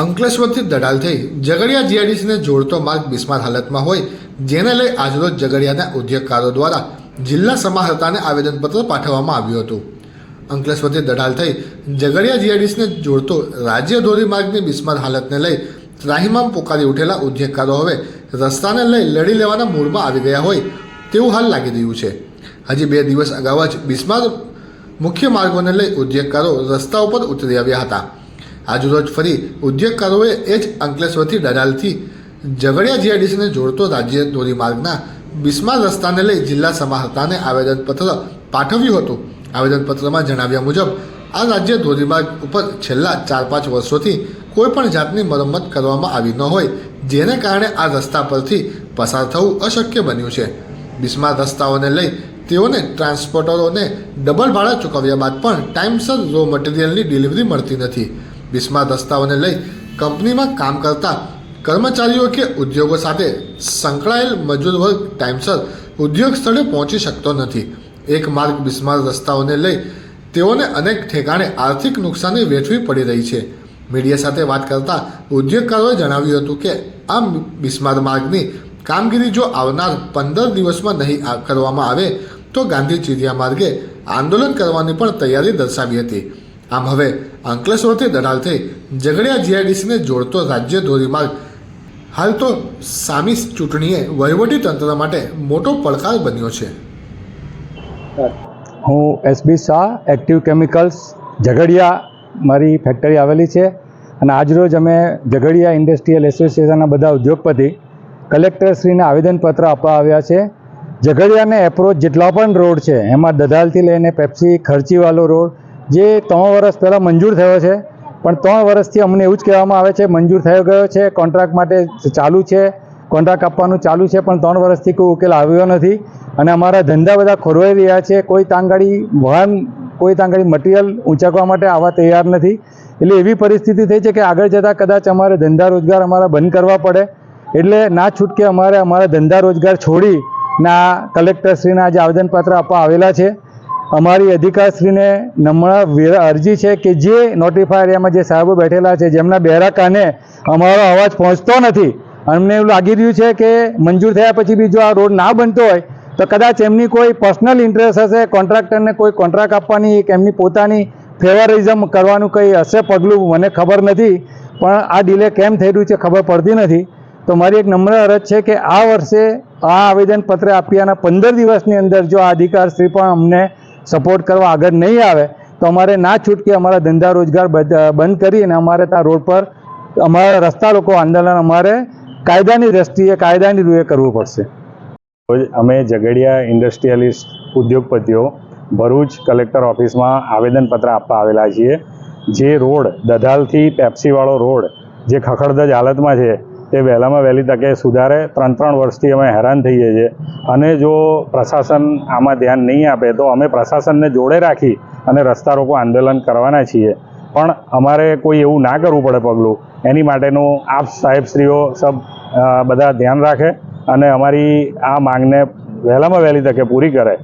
અંકલેશ્વરથી દડાલ થઈ ઝઘડિયા જીઆઈડીસીને જોડતો માર્ગ બિસ્માર હાલતમાં હોય, જેને લઈ આજરોજ ઝઘડિયાના ઉદ્યોગકારો દ્વારા જિલ્લા સમાહર્તાને આવેદનપત્ર પાઠવવામાં આવ્યું હતું. અંકલેશ્વરથી દડાલ થઈ ઝઘડિયા જીઆઈડીસીને જોડતો રાજ્ય ધોરીમાર્ગની બિસ્માર હાલતને લઈ ત્રાહિમામ પોકારી ઉઠેલા ઉદ્યોગકારો હવે રસ્તાને લઈ લડી લેવાના મૂડમાં આવી ગયા હોય તેવું હાલ લાગી રહ્યું છે. હજી બે દિવસ અગાઉ જ બિસ્માર મુખ્ય માર્ગોને લઈ ઉદ્યોગકારો રસ્તા ઉપર ઉતરી આવ્યા હતા. આજરોજ ફરી ઉદ્યોગકારોએ એ જ અંકલેશ્વરથી દડાલથી ઝઘડિયા જીઆઈડીસીને જોડતો રાજ્ય ધોરીમાર્ગના બિસ્માર રસ્તાને લઈ જિલ્લા સમાહર્તાને આવેદનપત્ર પાઠવ્યું હતું. આવેદનપત્રમાં જણાવ્યા મુજબ, આ રાજ્ય ધોરીમાર્ગ ઉપર છેલ્લા ચાર પાંચ વર્ષોથી કોઈપણ જાતની મરમ્મત કરવામાં આવી ન હોય, જેને કારણે આ રસ્તા પરથી પસાર થવું અશક્ય બન્યું છે. બિસ્માર રસ્તાઓને લઈ તેઓને ટ્રાન્સપોર્ટરોને ડબલ ભાડા ચૂકવ્યા બાદ પણ ટાઈમસર રો મટીરિયલની ડિલિવરી મળતી નથી. બિસ્માર રસ્તાઓને લઈ કંપનીમાં કામ કરતા કર્મચારીઓ કે ઉદ્યોગો સાથે સંકળાયેલ મજૂર વર્ગ ટાઈમસર ઉદ્યોગ સ્થળે પહોંચી શકતો નથી. એક માર્ગ બિસ્માર રસ્તાઓને લઈ તેઓને અનેક ઠેકાણે આર્થિક નુકસાની વેઠવી પડી રહી છે. મીડિયા સાથે વાત કરતા ઉદ્યોગકારોએ જણાવ્યું હતું કે, આ બિસ્માર માર્ગની કામગીરી જો આવનાર પંદર દિવસમાં નહીં કરવામાં આવે, તો ગાંધી ચીરિયા માર્ગે આંદોલન કરવાની પણ તૈયારી દર્શાવી હતી. આમ હવે અંકલેશ્વરથી દડાલ થઈ ઝઘડિયા જીઆઈડીસીને જોડતો રાજ્ય ધોરીમાર્ગ. હાલ તો સામી ચૂંટણીએ વહીવટી તંત્ર માટે મોટો પડકાર બન્યો છે. હું SB Shah, active chemicals, Jhagadia મારી ફેક્ટરી આવેલી છે અને આજરોજ અમે ઝઘડિયા ઇન્ડસ્ટ્રીયલ એસોસિએશનના બધા ઉદ્યોગપતિ કલેક્ટરશ્રીને આવેદનપત્ર આપવા આવ્યા છે. ઝઘડિયાને એપ્રોચ જેટલા પણ રોડ છે, એમાં દધાલથી લઈને પેપ્સી ખર્ચીવાલો રોડ જે ત્રણ વર્ષ પહેલાં મંજૂર થયો છે, પણ ત્રણ વર્ષથી અમને એવું જ કહેવામાં આવે છે, મંજૂર થયો ગયો છે કોન્ટ્રાક્ટ માટે ચાલુ છે કોન્ટ્રાક્ટ આપવાનું ચાલુ છે, પણ ત્રણ વર્ષથી કોઈ ઉકેલ આવ્યો નથી. અને અમારા ધંધા બધા ખોરવાઈ રહ્યા છે, કોઈ તાંગાડી વાહન કોઈ તાંગાડી મટીરિયલ ઊંચકવા માટે આવવા તૈયાર નથી. એટલે એવી પરિસ્થિતિ થઈ છે કે આગળ જતાં કદાચ અમારે ધંધા રોજગાર અમારા બંધ કરવા પડે. એટલે ના છૂટકે અમારે અમારા ધંધા રોજગાર છોડી ના કલેક્ટરશ્રીના આજે આવેદનપત્ર આપવા આવેલા છે. અમારી અધિકારશ્રીને નમ્ર અરજી છે કે જે નોટિફાય એરિયામાં જે સાહેબો બેઠેલા છે, જેમના બહેરા કાને અમારો અવાજ પહોંચતો નથી. અમને એવું લાગી રહ્યું છે કે મંજૂર થયા પછી બી જો આ રોડ ના બનતો હોય, તો કદાચ એમની કોઈ પર્સનલ ઇન્ટરેસ્ટ હશે કોન્ટ્રાક્ટરને કોઈ કોન્ટ્રાક્ટ આપવાની, કે એમની પોતાની ફેવરિઝમ કરવાનું કંઈ હશે પગલું, મને ખબર નથી. પણ આ ડિલે કેમ થઈ રહ્યું છે ખબર પડતી નથી. તો મારી એક નમ્ર અરજ છે કે આ વર્ષે આ આવેદનપત્ર આપ્યાના પંદર દિવસની અંદર જો આ અધિકારશ્રી પણ અમને સપોર્ટ કરવા આગળ નહીં આવે, તો અમારે ના છૂટકે અમારા ધંધા રોજગાર બધ- કરીને અમારે ત્યાં રોડ પર અમારા રસ્તા લોકો આંદોલન અમારે કાયદાની દ્રષ્ટિએ, કાયદાની રૂએ કરવું પડશે. અમે ઝઘડિયા ઇન્ડસ્ટ્રીયલિસ્ટ ઉદ્યોગપતિઓ ભરૂચ કલેક્ટર ઓફિસમાં આવેદનપત્ર આપવા આવેલા છીએ. જે રોડ દધાલથી પેપ્સીવાળો રોડ, જે ખખડધજ હાલતમાં છે તે વહેલામાં વહેલી તકે સુધારે. ત્રણ ત્રણ વર્ષથી અમે હેરાન થઈએ છીએ. અને જો પ્રશાસન આમાં ધ્યાન નહીં આપે, તો અમે પ્રશાસનને જોડે રાખી અને રસ્તા રોકો આંદોલન કરવાના છીએ. પણ અમારે કોઈ એવું ના કરવું પડે પગલું. એની માટેનું આપ સાહેબશ્રીઓ સબ બધા ધ્યાન રાખે અને અમારી આ માંગને વહેલામાં વહેલી તકે પૂરી કરે.